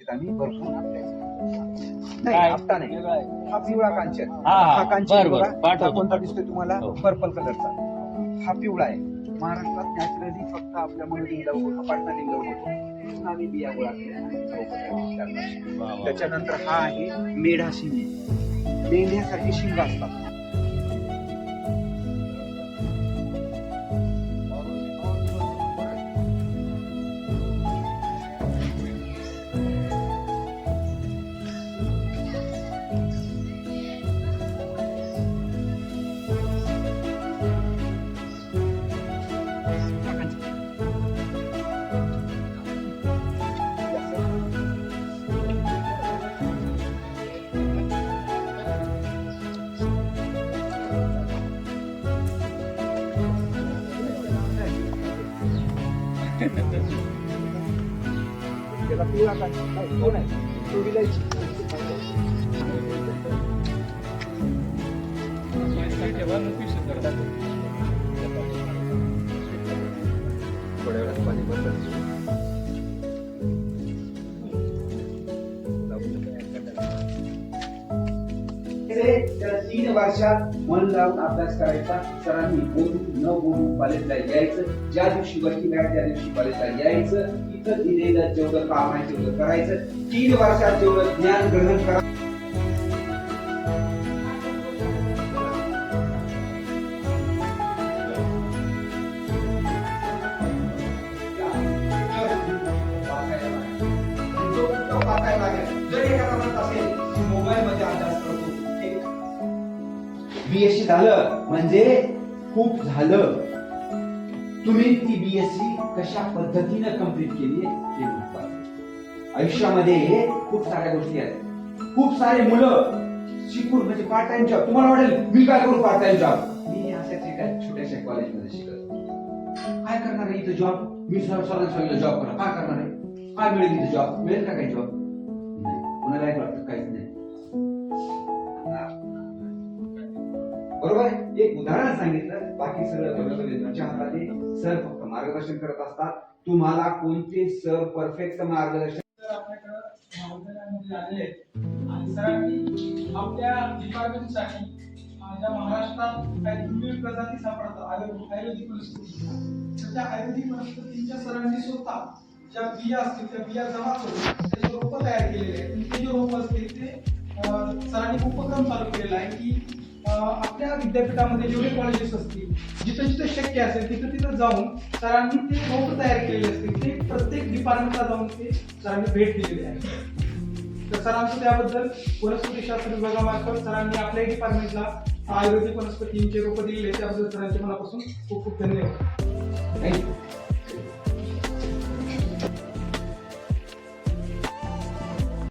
भरपूर. नाही नाही. हा पिवळा कांचन हा, हा. हा कांचन बरं, बरं. बघा. पाठवतो, हा कोणता पाठवतो. दिसतोय तुम्हाला हो. पर्पल कलरचा हा पिवळा आहे महाराष्ट्रात नॅचरली फक्त आपल्या मनोलिंग होतो पाटणा लिंग होतो म्हणून आम्ही बिया गोळा केल्या आणि रोपं तयार केली. वा, वा. त्याच्यानंतर हा आहे मेढा शिंगी मेंढ्यासारखी शिंग असतात थोड्या वेळात पाणी बंद त्याला तीन वर्षात मन लावून अभ्यास करायचा. सरांनी बोलून न बोलून कॉलेजला यायचं. ज्या दिवशी वर्किंग आहे त्या दिवशी कॉलेजला यायचं. इथं दिलेलं जेवढं काम आहे तेवढं करायचं. तीन वर्षात जेवढं ज्ञान ग्रहण करा जर एखादा म्हणत असेल बीएससी झालं म्हणजे खूप झालं. तुम्ही ती बीएससी कशा पद्धतीनं कंप्लीट केली हे आयुष्यामध्ये खूप साऱ्या गोष्टी आहेत. खूप सारे मुलं शिकून म्हणजे पार्ट टाइम जॉब तुम्हाला वाटेल मी काय करू पार्ट टाइम जॉब मी अशाच एका छोट्याशा कॉलेजमध्ये शिकत काय करणार आहे इथं जॉब मी सर्वांना सांगितलं जॉब करा. काय करणार आहे? काय मिळेल इथं जॉब मिळेल का काही जॉब नाही. कुणाला काय वाटतं? काहीच नाही. बरोबर एक उदाहरण सांगितलं बाकी सगळं गणिताच्या हाताने. सर फक्त मार्गदर्शन करत असतात. तुम्हाला कोणते सर परफेक्ट मार्गदर्शन आणि सरांनी आपल्या डिपार्टमेंटसाठी अं, ज्या महाराष्ट्रात काही दुर्मिळ प्रजाती सापडतात. आयुर्वेदिक वनस्पती तर त्या आयुर्वेदिक वनस्पतींच्या सरांनी स्वतः ज्या बिया असतील त्या बिया जमा करून त्याचे रोप तयार केलेले आहेत ते जे रोप असतील ते सरांनी उपक्रम चालू केलेला आहे की आपल्या विद्यापीठामध्ये जेवढे कॉलेजेस असतील जिथं जिथं शक्य असेल तिथं तिथं जाऊन सरांनी ते नोट तयार केलेले असतील. ते प्रत्येक डिपार्टमेंटला जाऊन ते सरांनी भेट दिलेली आहे. तर सरांचं त्याबद्दल वनस्पतीशास्त्र विभागामार्फत सरांनी आपल्या डिपार्टमेंटला आयुर्वेदिक वनस्पतींचे रोप दिलेले त्याबद्दल सरांचे मनापासून खूप खूप धन्यवाद. थँक्यू